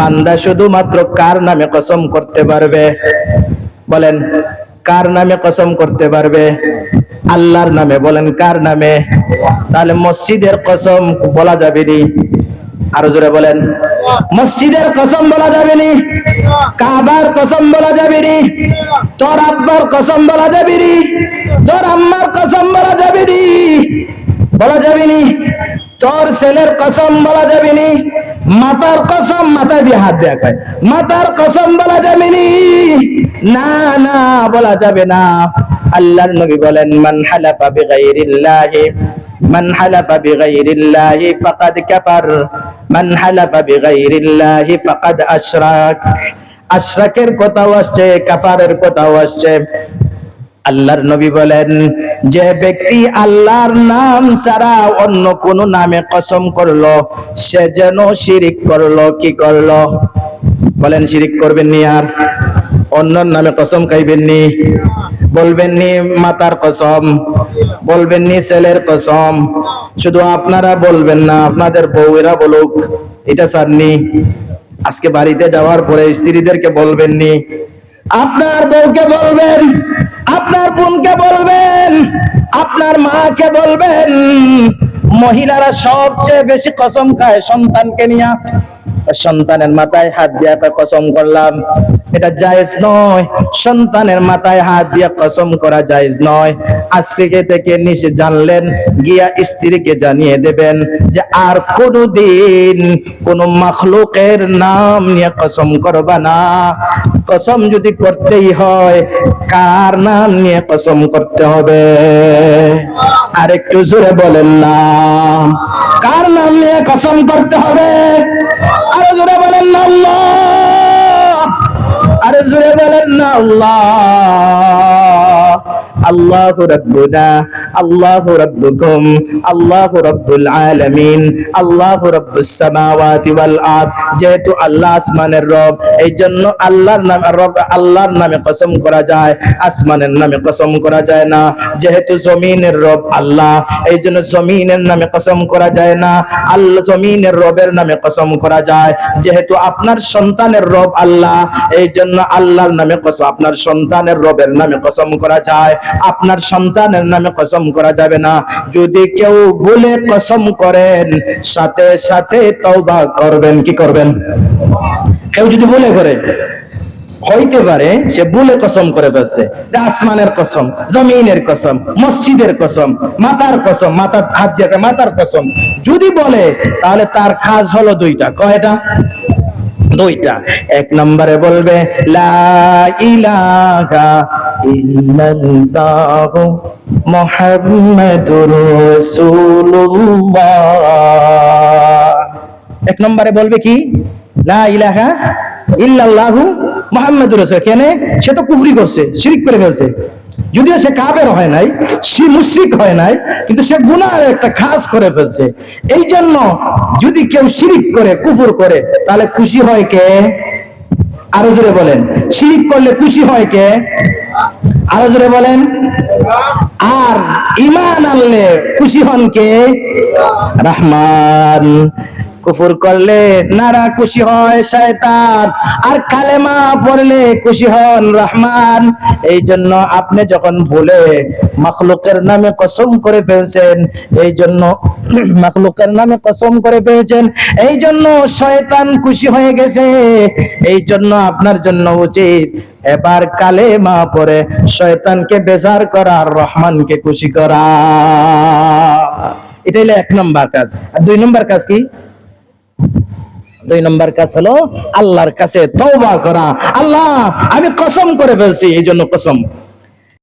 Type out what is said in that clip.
বান্দা শুধুমাত্র কার নামে কসম করতে পারবে? বলেন, কার নামে কসম করতে পারবে? আল্লাহর নামে বলেন, কার নামে? তাহলে মসজিদের কসম বলা যাবে নি। আরও জোরে বলেন, মসজিদের কসম বলা যাবে নি। কাবার কসম বলা যাবে নি। তোর আব্বার কসম বলা যাবে নি। তোর আম্মার কসম বলা যাবে নি। বলা যাবে নি। তোর ছেলের কসম বলা যাবে নি। মাতার কসম মাথা দিয়ে হাত দেয়া খায় মাতার কসম বলা যাবে না না, বলা যাবে না। আল্লাহর নবী বলেন, মান হালাফা বিগাইরিল্লাহি, মান হালাফা বিগাইরিল্লাহি ফাকাদ কাফার, মান হালাফা বিগাইরিল্লাহি ফাকাদ আশরাক। আশরাকের কথাও আসছে, কাফারের কথাও আসছে। আল্লাহর নবী বলেন, যে ব্যক্তি আল্লাহর নাম ছাড়া অন্য কোন নামে কসম করল, সে যেন শিরিক করল, কি করল? বলেন, শিরিক করবেন নি আর? অন্যর নামে কসম খাইবেন নি বলবেন নি মাতার কসম। বলবেন নি ছেলের কসম। শুধু আপনারা বলবেন না, আপনাদের বউয়েরা বলুক, এটা সারনি আজকে বাড়িতে যাওয়ার পরে স্ত্রীদেরকে বলবেন নি আপনার বউকে বলবেন, আপনার বোনকে বলবেন, আপনার মাকে বলবেন, মহিলারা সবচেয়ে বেশি কসম খায় সন্তানকে নিয়ে। সন্তানের মাথায় হাত দিয়ে কসম করলাম। এটা জায়েজ নয়। সন্তানের মাথায় হাত দিয়ে কসম করা জায়েজ নয়। আজ থেকে থেকে নিচে জানলেন, গিয়া স্ত্রীকে জানিয়ে দেবেন যে আর কোনদিন কোন মাখলুকের নাম নিয়ে কসম করবা না। কসম যদি করতেই হয়, কার নাম নিয়ে কসম করতে হবে? আর একটু জোরে বলেন না। কার নাম নিয়ে কসম করতে হবে? আরও জোরে বলেন না আল্লাহ। আরও জোরে বলেন না আল্লাহ। আল্লাহ রব্বুনা, আল্লাহ রব্বুকুম, আল্লাহ রব্বুল আলামিন, আল্লাহ রব্বুস সামাওয়াতি ওয়াল আরদ। যেহেতু আল্লাহ আসমানের রব এই জন্য আল্লাহর নামে, রব আল্লাহর নামে কসম করা যায়, আসমানের নামে কসম করা যায় না। যেহেতু জমিনের রব আল্লাহ এই জন্য জমিনের নামে কসম করা যায় না, আল্লাহ জমিনের রবের নামে কসম করা যায়। যেহেতু আপনার সন্তানের রব আল্লাহ এই জন্য আল্লাহর নামে কসম আপনার সন্তানের রবের নামে কসম করা যায়। আপনার সন্তানের নামে কসম করা যাবে না। যদি কেউ বলে কসম করেন, সাথে সাথে তওবা করবেন, কি করবেন? কেউ যদি বলে করে, হইতে পারে, সে বলে কসম করে ফেলছে। আসমানের কসম, জমিনের কসম, মসজিদের কসম, মাতার কসম মাতার হাত দিয়ে মাতার কসম। যদি বলে, তাহলে তার কাজ হলো দুইটা। কয়টা দুইটা। এক নম্বরে বলবে, লা ইলাহা ইল্লাল্লাহ মুহাম্মাদুর রাসূলুল্লাহ। এক নম্বরে বলবে কি? লা ইলাহা ইল্লাল্লাহু মুহাম্মাদুর রাসূল কেন? সে তো কুফরি করছে, শিরিক করে ফেলছে। যদিও সে কাবের হয় নাই, সে মুশরিক হয় নাই, কিন্তু সে গুনার একটা খাস করে ফেলছে। এই জন্য যদি কেউ শিরিক করে, কুফর করে, তাহলে খুশি হয় কে? আরও জোরে বলেন। শিরিক করলে খুশি হয় কে? আরও জোরে বলেন। আর ইমান আনলে খুশি হন কে? রহমান। কুফর করলে নারা খুশি হয় শয়তান। আর কালেমা পড়লে খুশি হন রহমান। এই জন্য আপনি যখন বলে মখলুকের নামে কসম করে ফেলছেন এই জন্য মখলুকের নামে কসম করে পেয়েছেন এই জন্য শয়তান খুশি হয়ে গেছে। এই জন্য আপনার জন্য উচিত এবার কালে মা পরে শয়তানকে বেজার করা রহমানকে খুশি করা। এটা এক নম্বর কাজ। আর দুই নম্বর কাজ কি? দুই নম্বর কাজ হলো আল্লাহর কাছে তওবা করা। আল্লাহ, আমি কসম করে ফেলছি এই জন্য কসম।